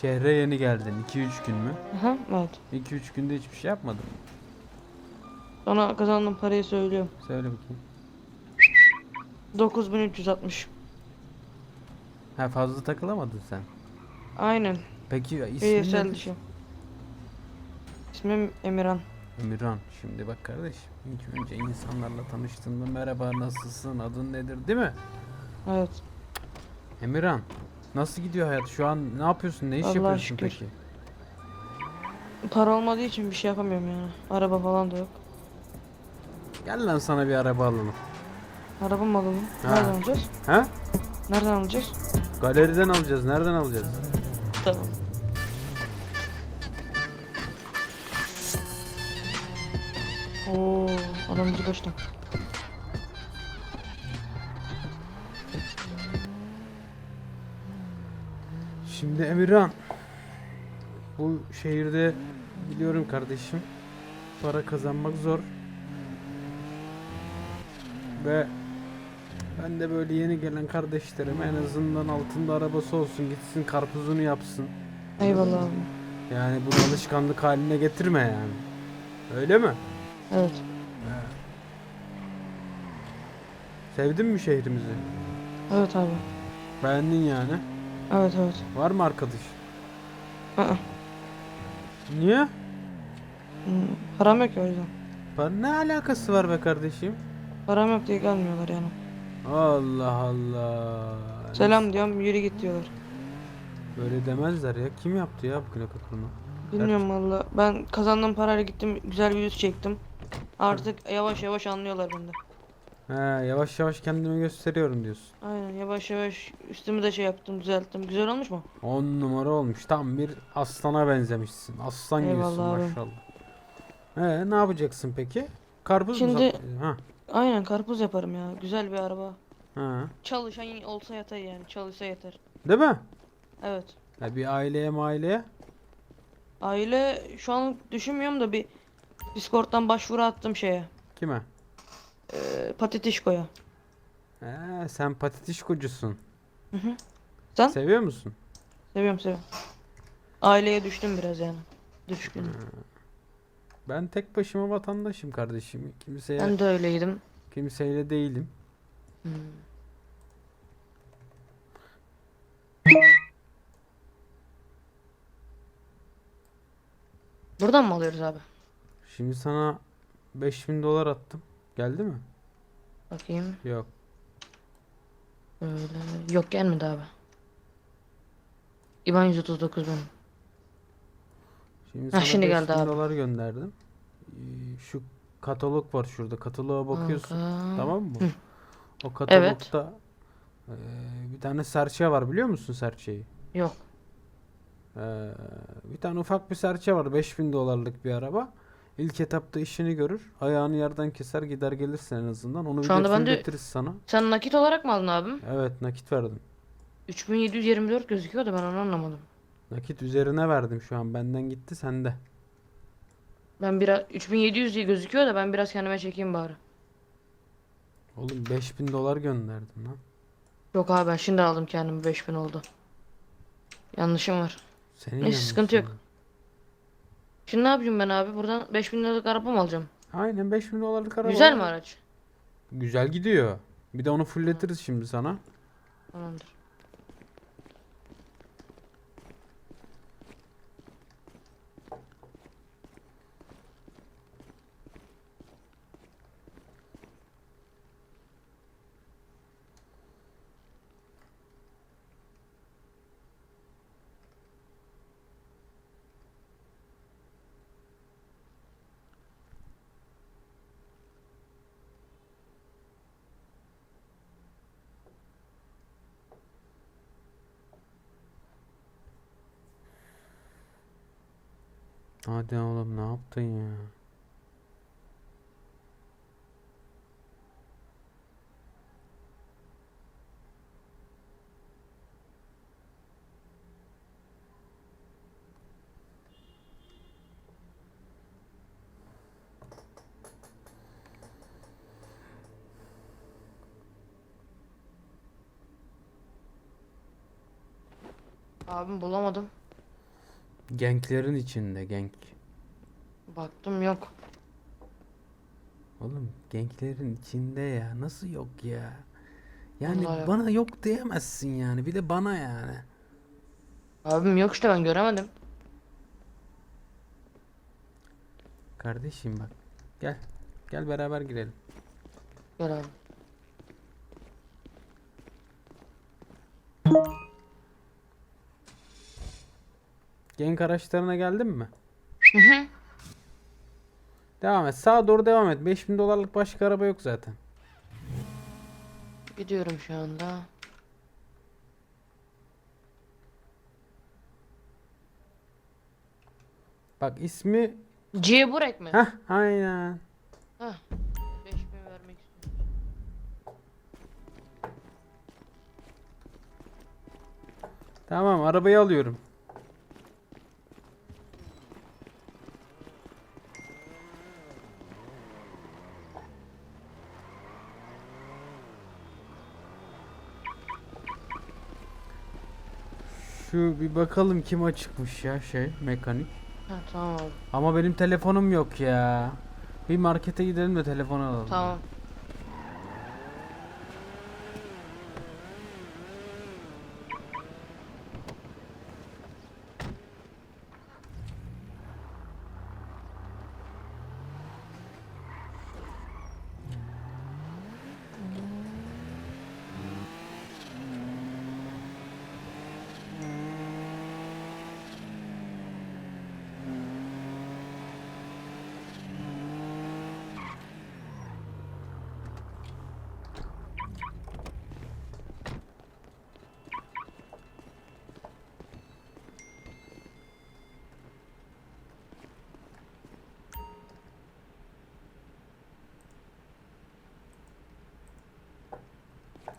Şehre yeni geldin. 2-3 gün mü? Aha, evet. 2-3 günde hiçbir şey yapmadın. mı? Sana kazandığım parayı söylüyorum. Söyle bakayım. 9360. Ha fazla takılamadın sen. Aynen. Peki ismin ESL nedir? dışı. İsmim Emirhan. Emirhan. Şimdi bak kardeşim. İlk önce insanlarla tanıştığında merhaba nasılsın adın nedir değil mi? Evet. Emirhan. Nasıl gidiyor hayat? Şu an ne yapıyorsun? Ne iş Allah'a yapıyorsun şükür. peki? Para olmadığı için bir şey yapamıyorum yani. Araba falan da yok. Gel lan sana bir araba alalım. Araba mı alalım? Ha. Nereden alacağız? Ha? Nereden alacağız? Galeriden alacağız. Nereden alacağız? Tamam. Oo, adam bizi kaçtı. Şimdi Emirhan. Bu şehirde biliyorum kardeşim. Para kazanmak zor. Ve ben de böyle yeni gelen kardeşlerim en azından altında arabası olsun gitsin karpuzunu yapsın. Eyvallah abi. Yani bunu alışkanlık haline getirme yani. Öyle mi? Evet. Sevdin mi şehrimizi? Evet abi. Beğendin yani. Evet evet. Var mı arkadaş? Aa, Niye? hmm, param yok ya o yüzden. Ne alakası var be kardeşim? Param yok diye gelmiyorlar yani. Allah Allah. Selam diyorum yürü git diyorlar. Böyle demezler ya. Kim yaptı ya bugüne kadar bunu? Bilmiyorum valla. Ben kazandığım parayla gittim güzel bir yüz çektim. Artık yavaş yavaş anlıyorlar bende. He, yavaş yavaş kendimi gösteriyorum diyorsun. Aynen yavaş yavaş üstümü de şey yaptım düzelttim. Güzel olmuş mu? 10 numara olmuş. Tam bir aslana benzemişsin. Aslan gibisin Eyvallah abi. maşallah. Ee, ne yapacaksın peki? Karpuz mu Şimdi- sat- Ha. Aynen karpuz yaparım ya. Güzel bir araba. Ha. Çalışan olsa yeter yani. Çalışsa yeter. Değil mi? Evet. Ya bir aileye maileye. Aile şu an düşünmüyorum da bir Discord'dan başvuru attım şeye. Kime? E, Patetişko'ya. He, sen patatişkocusun. Hı hı. Sen? Seviyor musun? Seviyorum seviyorum. Aileye düştüm biraz yani. Düşkün. Ben tek başıma vatandaşım kardeşim. Kimseye Ben de öyleydim. kimseyle değilim. Hmm. Buradan mı alıyoruz abi? Şimdi sana 5000 dolar attım. Geldi mi? Bakayım. Yok. Öyle. Yok gelmedi abi. İban 139 benim. Şimdi Ha, sana şimdi geldi 5000 abi. dolar gönderdim. Ee, Şu katalog var şurada. Kataloğa bakıyorsun. Kanka. Tamam mı? Hı. O katalogda eee, bir tane serçe var biliyor musun serçeyi? Yok. Eee, bir tane ufak bir serçe var 5000 dolarlık bir araba. İlk etapta işini görür. Ayağını yerden keser gider gelirsin en azından. Onu Şu anda ben de- fulletiriz sana. Sen nakit olarak mı aldın abim? Evet nakit verdim. 3724 gözüküyor da ben onu anlamadım. Nakit üzerine verdim şu an. Benden gitti sende. Ben biraz 3700 diye gözüküyor da ben biraz kendime çekeyim bari. Oğlum 5000 dolar gönderdim lan. Yok abi ben şimdi aldım kendimi 5000 oldu. Yanlışım var. Senin Neyse, yanlışın sıkıntı yok. Şimdi ne yapayım ben abi? Buradan 5000 liralık araba mı alacağım? Aynen 5000 dolarlık araba. Güzel mi araç? Güzel gidiyor. Bir de onu fulletiriz şimdi sana. Tamamdır. Hadi oğlum ne yaptın ya? Abim bulamadım. Genklerin içinde genk. Baktım yok. Oğlum genklerin içinde ya. Nasıl yok ya? Yani Vallahi yok. bana yok diyemezsin yani. Bir de bana yani. Abim yok işte ben göremedim. Kardeşim bak. Gel. Gel beraber girelim. Gel abi. Genk araçlarına geldin mi? Hı hı. Devam et. Sağa doğru devam et. 5000 dolarlık başka araba yok zaten. Gidiyorum şu anda. Bak ismi C Burek mi? Heh aynen. Heh. 5000 vermek istiyorum. Tamam arabayı alıyorum. Şu bir bakalım kim açıkmış ya şey mekanik. Ha tamam. Ama benim telefonum yok ya. Bir markete gidelim de telefon alalım. Tamam.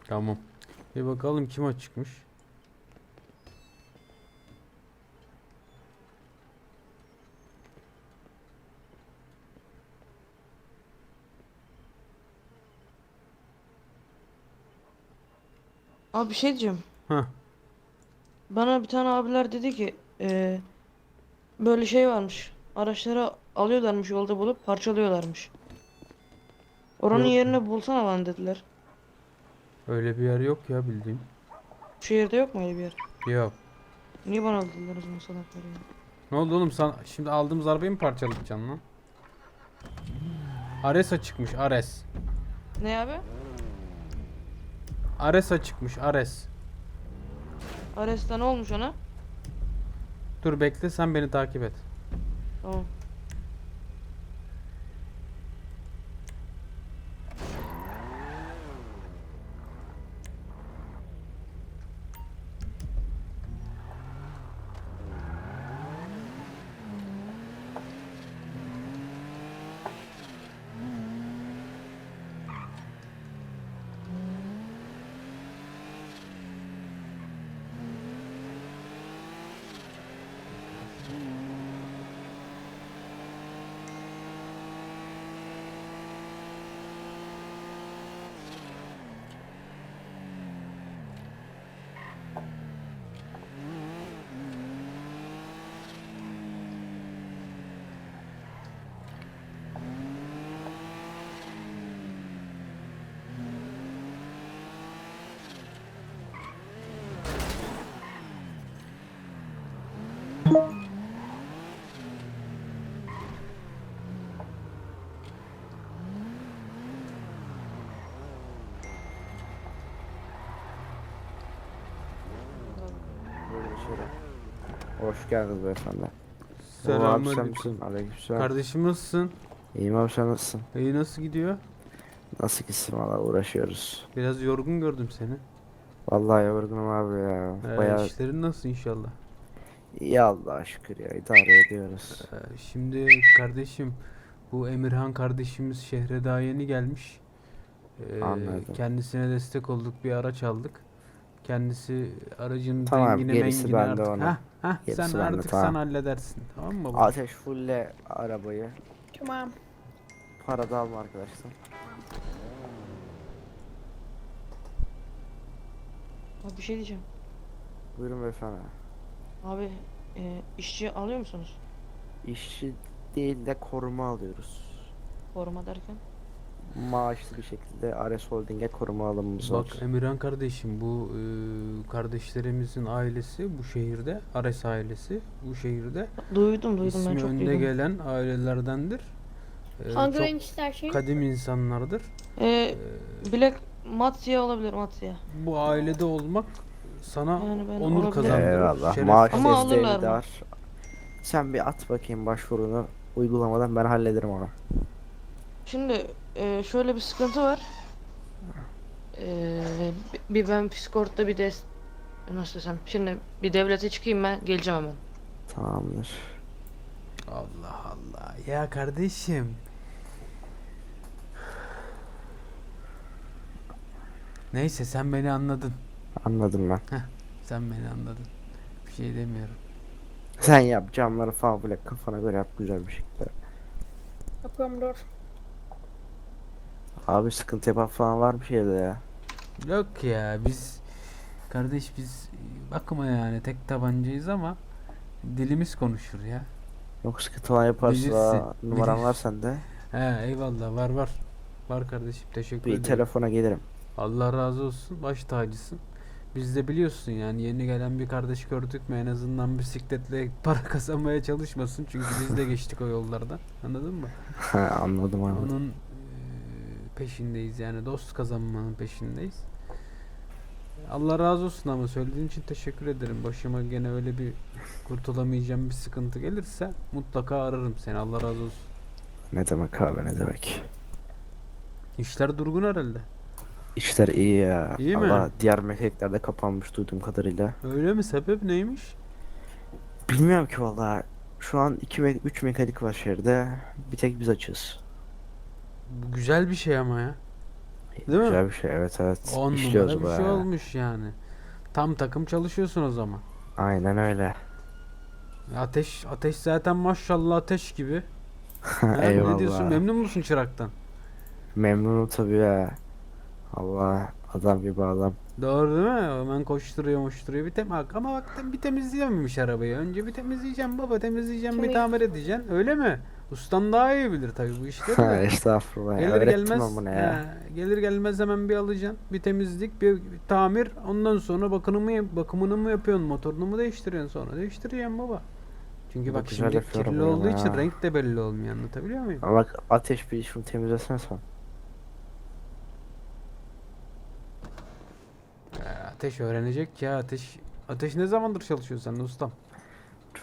Tamam. Bir bakalım kim açıkmış. Abi bir şey diyeceğim. Heh. Bana bir tane abiler dedi ki eee, böyle şey varmış. Araçları alıyorlarmış yolda bulup parçalıyorlarmış. Oranın Yok. yerini bulsana bana dediler. Öyle bir yer yok ya bildiğim. Bu şehirde yok mu öyle bir yer? Yok. Niye bana dediler o zaman salaklar ya? Ne oldu oğlum sen şimdi aldığımız arabayı mı parçalayacaksın lan? Ares açıkmış Ares. Ne abi? Ares açıkmış Ares. Ares'te ne olmuş ona? Dur bekle sen beni takip et. Tamam. Buyurun içeri. Hoş geldiniz beyefendi. Abi sen Selamünaleyküm. misin? Aleykümselam. Kardeşim nasılsın? İyiyim abi sen nasılsın? İyi nasıl gidiyor? Nasıl gitsin valla uğraşıyoruz. Biraz yorgun gördüm seni. Vallahi yorgunum abi ya. Ee, Bayağı işlerin nasıl inşallah? iyi Allah'a şükür ya idare ediyoruz. Ee, şimdi kardeşim bu Emirhan kardeşimiz şehre daha yeni gelmiş. Ee, Anladım. kendisine destek olduk bir araç aldık. Kendisi aracın Tamam, rengine gerisi mengine bende artık. Hah, hah, Gerisi sen bende, artık tamam. sen halledersin. Tamam mı? baba? Ateş fulle arabayı. Tamam. Para da alma arkadaşlar. Abi bir şey diyeceğim. Buyurun beyefendi. Abi e, işçi alıyor musunuz? İşçi değil de koruma alıyoruz. Koruma derken. Maaşlı bir şekilde Ares Holding'e koruma alımımız var. Bak Emirhan kardeşim bu e, kardeşlerimizin ailesi bu şehirde Ares ailesi bu şehirde Duydum duydum ben ismi çok önde duydum. gelen ailelerdendir. E, Hangi çok renk istersin? kadim insanlardır. E, E, Black mat siyah olabilir mat siyah. bu ailede olmak sana Yani ben onur kazandırır. Eyvallah. şeref Maaş desteği var. Sen bir at bakayım başvurunu. Uygulamadan ben hallederim onu. Şimdi e, şöyle bir sıkıntı var. E, bi- bir ben Psikort'ta bir de nasıl desem şimdi bir devlete çıkayım ben geleceğim hemen. Tamamdır. Allah Allah. Ya kardeşim. Neyse sen beni anladın. Anladım ben. Sen beni anladın. Bir şey demiyorum. Sen yap camları falan böyle kafana göre yap güzel bir şekilde. Yapıyorum dur. Abi sıkıntı yapan falan var bir şeyde ya. Yok ya biz kardeş biz bakma yani tek tabancayız ama dilimiz konuşur ya. Yok sıkıntı falan yaparsa Bilirsin, numaran var sende. He eyvallah var var. Var kardeşim teşekkür Bir ederim. telefona gelirim. Allah razı olsun. Baş tacısın. Biz de biliyorsun yani yeni gelen bir kardeş gördük mü en azından bisikletle para kazanmaya çalışmasın. Çünkü biz de geçtik o yollardan. Anladın mı? anladım anladım. Onun peşindeyiz yani dost kazanmanın peşindeyiz. Allah razı olsun ama söylediğin için teşekkür ederim. Başıma gene öyle bir kurtulamayacağım bir sıkıntı gelirse mutlaka ararım seni. Allah razı olsun. Ne demek abi ne demek. İşler durgun herhalde. İşler iyi ya. İyi mi? Allah diğer mekaniklerde kapanmış duyduğum kadarıyla. Öyle mi? Sebep neymiş? Bilmiyorum ki valla. Şu an 2 ve 3 mekanik var şehirde. Bir tek biz açız. Bu güzel bir şey ama ya. Değil mi? Güzel bir şey evet evet. 10 İşliyoruz numara bir şey bayağı. olmuş yani. Tam takım çalışıyorsun o zaman. Aynen öyle. Ateş ateş zaten maşallah ateş gibi. Ha, ne diyorsun? Eyvallah. Memnun musun çıraktan? Memnunum tabii ya. Allah adam gibi adam. Doğru değil mi? Hemen koşturuyor moşturuyor. Bir tem bak ama bak bir temizleyememiş arabayı. Önce bir temizleyeceğim baba temizleyeceğim bir tamir edeceksin. Öyle mi? Ustan daha iyi bilir tabii bu işleri Ha, de. Estağfurullah. ya. Gelir Öğrettim gelmez bunu ya. he, gelir gelmez hemen bir alacaksın. Bir temizlik, bir, tamir. Ondan sonra bakımını mı, bakımını mı yapıyorsun? Motorunu mu değiştiriyorsun sonra? Değiştireceğim baba. Çünkü bak güzel şimdi kirli olduğu için ha. renk de belli olmuyor anlatabiliyor muyum? Ama bak ateş bir şunu temizlesene sen. Ya, ateş öğrenecek ya ateş. Ateş ne zamandır çalışıyor sen ustam?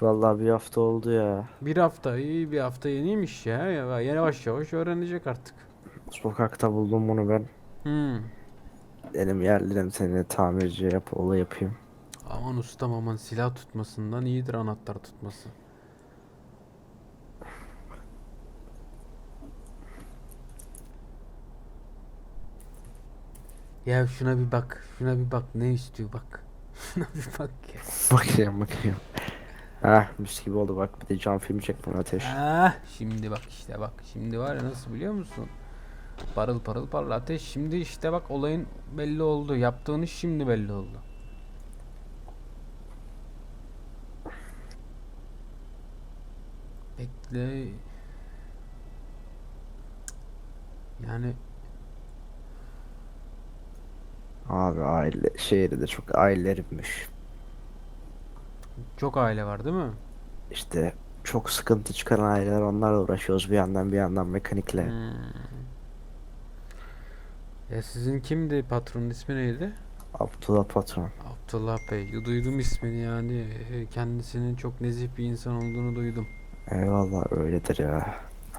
Vallahi bir hafta oldu ya. Bir hafta iyi bir hafta yeniymiş ya. ya yavaş yavaş öğrenecek artık. Sokakta buldum bunu ben. Hmm. Dedim yerlerim seni tamirci yap, ola yapayım. Aman ustam aman silah tutmasından iyidir anahtar tutması. Ya şuna bir bak. Şuna bir bak. Ne istiyor bak. Şuna bir bak ya. Bakayım bakayım. Heh mis gibi oldu bak bir de cam filmi çek bunu ateş. Ah, şimdi bak işte bak. Şimdi var ya nasıl biliyor musun? Parıl parıl parıl ateş. Şimdi işte bak olayın belli oldu. Yaptığın iş şimdi belli oldu. Bekle. Yani Abi aile şehri de çok ailerimmiş. Çok aile var değil mi? İşte çok sıkıntı çıkaran aileler onlarla uğraşıyoruz bir yandan bir yandan mekanikle. Hmm. Ya sizin kimdi patronun ismi neydi? Abdullah patron. Abdullah Bey. Duydum ismini yani. E, Kendisinin çok nezih bir insan olduğunu duydum. Eyvallah öyledir ya.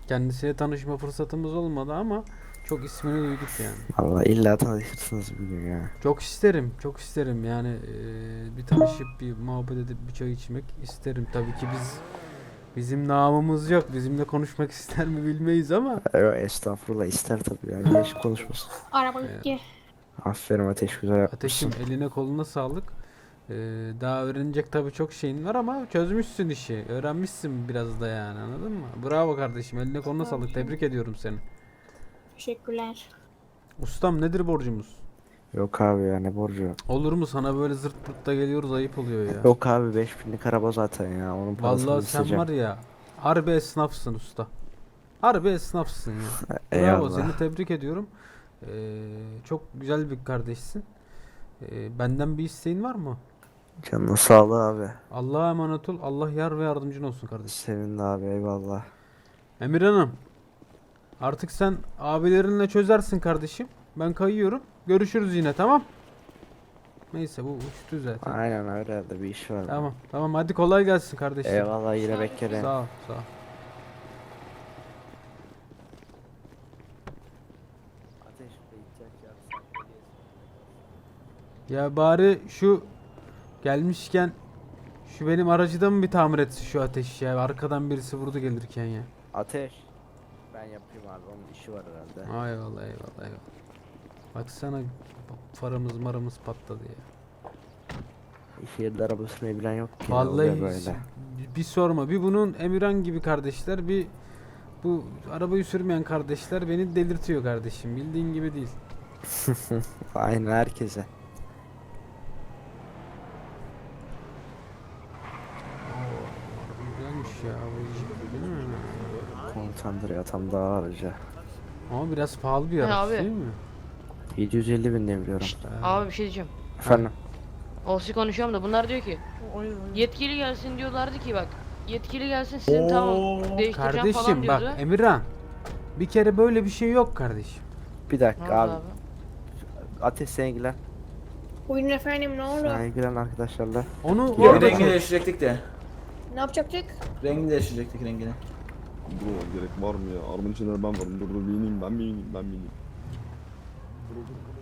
Kendisiyle tanışma fırsatımız olmadı ama çok ismini duyduk yani. Allah illa tanışırsınız bir gün ya. Çok isterim, çok isterim yani e, bir tanışıp bir muhabbet edip bir çay içmek isterim. Tabii ki biz bizim namımız yok. Bizimle konuşmak ister mi bilmeyiz ama Evet estağfurullah ister tabii ya. Hiç konuşmasın. Araba gitti. Aferin ateş güzel yapmışsın. ateşim eline koluna sağlık. E, daha öğrenecek tabii çok şeyin var ama çözmüşsün işi. Öğrenmişsin biraz da yani anladın mı? Bravo kardeşim eline koluna sağlık. Tebrik ediyorum seni. Teşekkürler. Ustam nedir borcumuz? Yok abi ya ne borcu. Olur mu sana böyle zırt pırt da geliyoruz ayıp oluyor ya. Yok abi 5000'lik araba zaten ya. Onun parasını Vallahi sen isteyeceğim. var ya harbi esnafsın usta. Harbi esnafsın ya. Bravo Eyvallah. seni tebrik ediyorum. Ee, çok güzel bir kardeşsin. Ee, benden bir isteğin var mı? Canın sağlığı abi. Allah'a emanet ol. Allah yar ve yardımcın olsun kardeşim. Sevindim abi eyvallah. Emir Hanım. Artık sen abilerinle çözersin kardeşim. Ben kayıyorum. Görüşürüz yine tamam? Neyse bu uçtu zaten. Aynen öyle de bir iş var. Tamam tamam hadi kolay gelsin kardeşim. Eyvallah yine beklerim. Sağ ol sağ ol. Ya bari şu gelmişken şu benim aracı da mı bir tamir etsin şu ateş ya. Arkadan birisi vurdu gelirken ya. Ateş. Yapayım abi onun işi var herhalde. Ay eyvallah eyvallah eyvallah. Baksana farımız marımız patladı ya. Şehirde araba sürmeyi bilen yok ki. Vallahi böyle. bir sorma. Bir bunun Emirhan gibi kardeşler bir bu arabayı sürmeyen kardeşler beni delirtiyor kardeşim. Bildiğin gibi değil. Aynen herkese. Oo, güzelmiş ya bu değil mi? Komutandır ya tam daha aracı. Ama biraz pahalı bir araç abi. değil mi? 750 bin ne biliyorum. Abi bir şey diyeceğim. Efendim. Olsi konuşuyorum da bunlar diyor ki yetkili gelsin diyorlardı ki bak yetkili gelsin sizin tamam değiştireceğim falan Kardeşim bak diyordu. Emirhan. Bir kere böyle bir şey yok kardeşim. Bir dakika abi. abi? Ateş sen ilgilen. Buyurun efendim ne oldu? Sen ilgilen arkadaşlarla. Onu orada rengini değiştirecektik de. Ne yapacaktık? Rengini değiştirecektik rengini. Bro gerek var mı ya? Arabanın içinde ben varım. Dur dur bineyim ben bineyim ben bineyim. Dur dur.